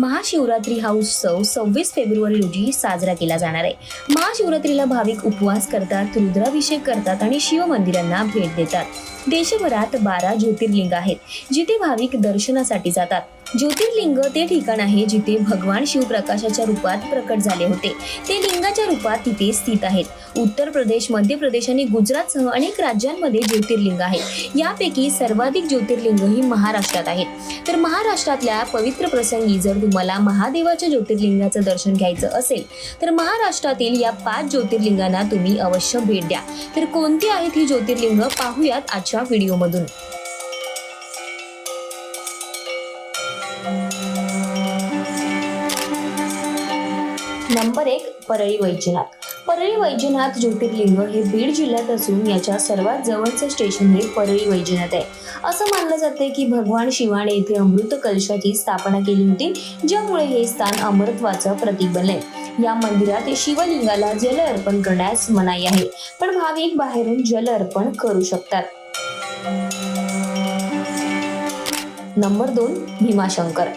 महाशिवरात्री हा उत्सव सव्वीस फेब्रुवारी रोजी साजरा केला जाणार आहे. महाशिवरात्रीला भाविक उपवास करतात रुद्राभिषेक करतात आणि शिव मंदिरांना भेट देतात. देशभरात बारा ज्योतिर्लिंग आहेत जिथे भाविक दर्शनासाठी जातात. ज्योतिर्लिंग ते ठिकाण आहे जिथे भगवान शिवप्रकाशाच्या रूपात प्रकट झाले होते. ते लिंगाच्या रूपात तिथे स्थित आहेत. उत्तर प्रदेश मध्य प्रदेश आणि गुजरातसह अनेक राज्यांमध्ये ज्योतिर्लिंग आहे. यापैकी सर्वाधिक ज्योतिर्लिंग ही महाराष्ट्रात आहेत. तर महाराष्ट्रातल्या पवित्र प्रसंगी जर तुम्हाला महादेवाच्या ज्योतिर्लिंगाचं दर्शन घ्यायचं असेल तर महाराष्ट्रातील या पाच ज्योतिर्लिंगांना तुम्ही अवश्य भेट द्या. तर कोणती आहेत ही ज्योतिर्लिंग पाहूयात आजच्या व्हिडिओमधून. नंबर एक परळी वैजनाथ. परळी वैजनाथ ज्योतिर्लिंग हे बीड जिल्ह्यात असून याच्या सर्वात जवळचं स्टेशन हे परळी वैजनाथ आहे. असं मानलं जाते की भगवान शिवाने येथे अमृत कलशाची स्थापना केली होती ज्यामुळे हे स्थान अमृतत्वाचं प्रतीक बनले या मंदिरात शिवलिंगाला जल अर्पण करण्यास मनाई आहे पण भाविक बाहेरून जल अर्पण करू शकतात. नंबर दोन भीमाशंकर.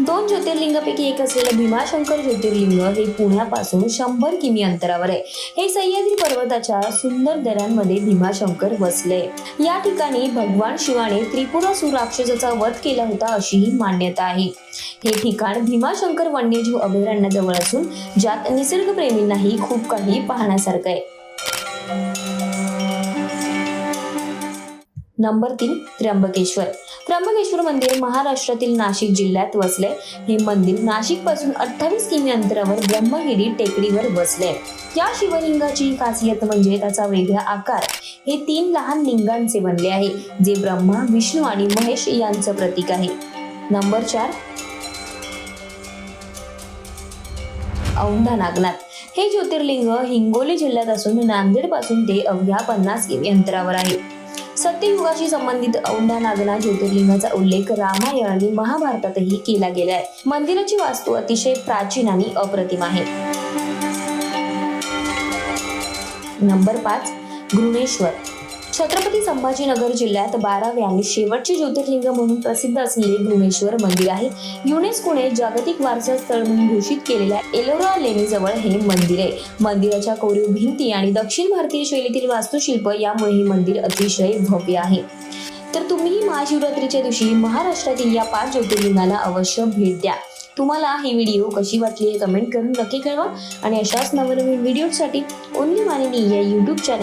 दोन ज्योतिर्लिंगापैकी एक असलेलं भीमाशंकर ज्योतिर्लिंग हे पुण्यापासून शंभर किमी अंतरावर आहे. हे सह्याद्री पर्वताच्या सुंदर दऱ्यांमध्ये भीमाशंकर वसले. या ठिकाणी भगवान शिवाने त्रिपुरासूर राक्षसाचा वध केला होता अशीही मान्यता आहे. हे ठिकाण भीमाशंकर वन्यजीव अभयारण्याजवळ असून ज्यात निसर्गप्रेमींनाही खूप काही पाहण्यासारखं आहे. नंबर तीन त्र्यंबकेश्वर. त्र्यंबकेश्वर मंदिर महाराष्ट्रातील नाशिक जिल्ह्यात वसले. हे मंदिर नाशिकपासून अठ्ठावीस किमी अंतरावर ब्रह्मगिरी टेकडीवर वसले. या शिवलिंगाची खासियत म्हणजे त्याचा वेगळा आकार. हे तीन लहान लिंगांचे बनले आहे जे ब्रह्मा विष्णू आणि महेश यांचं प्रतीक आहे. नंबर चार. औंढा नागनाथ. हे ज्योतिर्लिंग हिंगोली जिल्ह्यात असून नांदेडपासून ते अवघ्या पन्नास किमी अंतरावर आहे. सत्ययुगाशी संबंधित औंढा नागना ज्योतिर्लिंगाचा उल्लेख रामायण आणि महाभारतातही केला गेला आहे मंदिराची वास्तू अतिशय प्राचीन आणि अप्रतिम आहे. नंबर पाच घृणेश्वर. छत्रपती संभाजीनगर जिल्ह्यात बारावे आणि शेवटचे ज्योतिर्लिंग म्हणून प्रसिद्ध असलेले भुवनेश्वर मंदिर आहे. युनेस्कोने जागतिक वारसा स्थळ म्हणून घोषित केलेल्या एलोरा लेणीजवळ हे मंदिर आहे. मंदिराच्या कोरीव भिंती आणि दक्षिण भारतीय शैलीतील वास्तुशिल्प यामुळे हे मंदिर अतिशय भव्य आहे. तर तुम्ही महाशिवरात्रीच्या दिवशी महाराष्ट्रातील या पाच ज्योतिर्लिंगाला अवश्य भेट द्या. तुम्हाला ही व्हिडिओ कशी वाटली हे कमेंट करून नक्की कळवा. आणि अशाच नवनवीन व्हिडिओसाठी ओनली मानिनी या यूट्यूब चॅनल